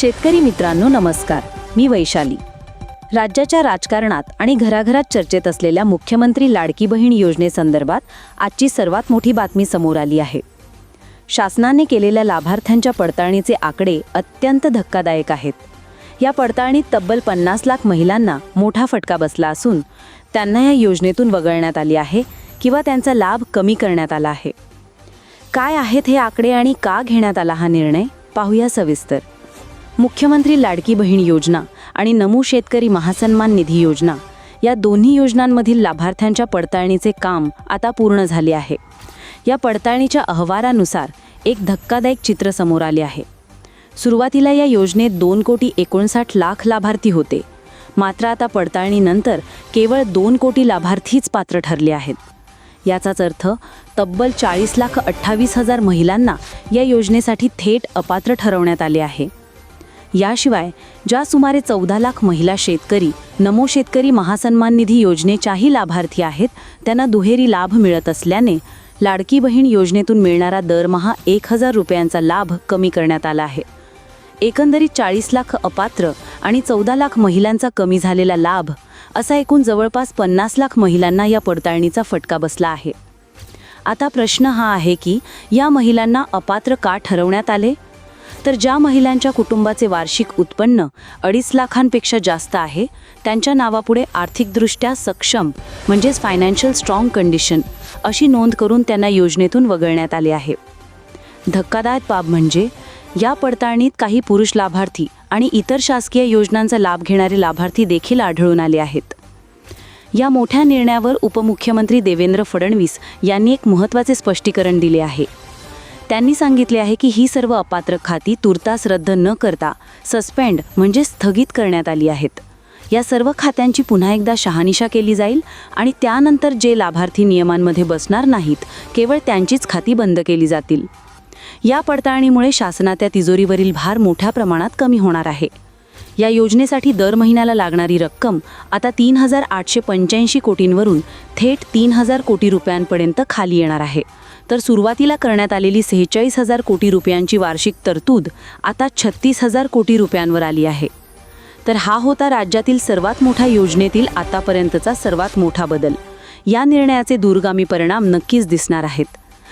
शेतकरी मित्रांनो नमस्कार. मी वैशाली. राज्याच्या राजकारणात आणि घराघरात चर्चेत असलेल्या मुख्यमंत्री लाडकी बहीण योजनेसंदर्भात आजची सर्वात मोठी बातमी समोर आली आहे. शासनाने केलेल्या लाभार्थ्यांच्या पडताळणीचे आकडे अत्यंत धक्कादायक आहेत. या पडताळणीत तब्बल पन्नास लाख महिलांना मोठा फटका बसला असून त्यांना या योजनेतून वगळण्यात आली आहे किंवा त्यांचा लाभ कमी करण्यात आला आहे. काय आहेत हे आकडे आणि का घेण्यात आला हा निर्णय? पाहूया सविस्तर. मुख्यमंत्री लाडकी बहीण योजना आणि नमू शेतकरी महासन्मान निधी योजना या दोन्ही योजनांमधील लाभार्थ्यांच्या पडताळणीचे काम आता पूर्ण झाले आहे. या पडताळणीच्या अहवालानुसार एक धक्कादायक चित्र समोर आले आहे. सुरुवातीला या योजनेत दोन कोटी एकोणसाठ लाख लाभार्थी होते. मात्र आता पडताळणीनंतर केवळ दोन कोटी लाभार्थीच पात्र ठरले आहेत. याचाच अर्थ तब्बल चाळीस लाख अठ्ठावीस हजार महिलांना या योजनेसाठी थेट अपात्र ठरवण्यात आले आहे. याशिवाय ज्या सुमारे चौदा लाख महिला शेतकरी नमो शेतकरी महासन्मान निधी योजनेच्याही लाभार्थी आहेत त्यांना दुहेरी लाभ मिळत असल्याने लाडकी बहीण योजनेतून मिळणारा दरमहा एक हजार रुपयांचा लाभ कमी करण्यात आला आहे. एकंदरीत चाळीस लाख अपात्र आणि चौदा लाख महिलांचा कमी झालेला लाभ असा एकूण जवळपास पन्नास लाख महिलांना या पडताळणीचा फटका बसला आहे. आता प्रश्न हा आहे की या महिलांना अपात्र का ठरवण्यात आले? तर ज्या महिलांच्या कुटुंबाचे वार्षिक उत्पन्न अडीच लाखांपेक्षा जास्त आहे त्यांच्या नावापुढे आर्थिकदृष्ट्या सक्षम म्हणजेच फायनान्शियल स्ट्रॉंग कंडिशन अशी नोंद करून त्यांना योजनेतून वगळण्यात आले आहे. धक्कादायक बाब म्हणजे या पडताळणीत काही पुरुष लाभार्थी आणि इतर शासकीय योजनांचा लाभ घेणारे लाभार्थी देखील आढळून आले आहेत. या मोठ्या निर्णयावर उपमुख्यमंत्री देवेंद्र फडणवीस यांनी एक महत्त्वाचे स्पष्टीकरण दिले आहे. त्यांनी सांगितले आहे की ही सर्व अपात्र खाती तुर्तास रद्द न करता सस्पेंड म्हणजे स्थगित करण्यात आली आहेत. या सर्व खात्यांची पुन्हा एकदा शहानिशा केली जाईल आणि त्यानंतर जे लाभार्थी नियमांमध्ये बसणार नाहीत केवळ त्यांचीच खाती बंद केली जातील. या पडताळणीमुळे शासनाच्या तिजोरीवरील भार मोठ्या प्रमाणात कमी होणार आहे. या योजनेसाठी दर महिन्याला लागणारी रक्कम आता तीन हजार आठशे पंच्याऐंशी कोटींवरून थेट तीन हजार कोटी रुपयांपर्यंत खाली येणार आहे. तर सुरुवातीला करण्यात आलेली सेहेचाळीस हजार कोटी रुपयांची वार्षिक तरतूद आता छत्तीस हजार कोटी रुपयांवर आली आहे. तर हा होता राज्यातील सर्वात मोठ्या योजनेतील आतापर्यंतचा सर्वात मोठा बदल. या निर्णयाचे दूरगामी परिणाम नक्कीच दिसणार आहेत.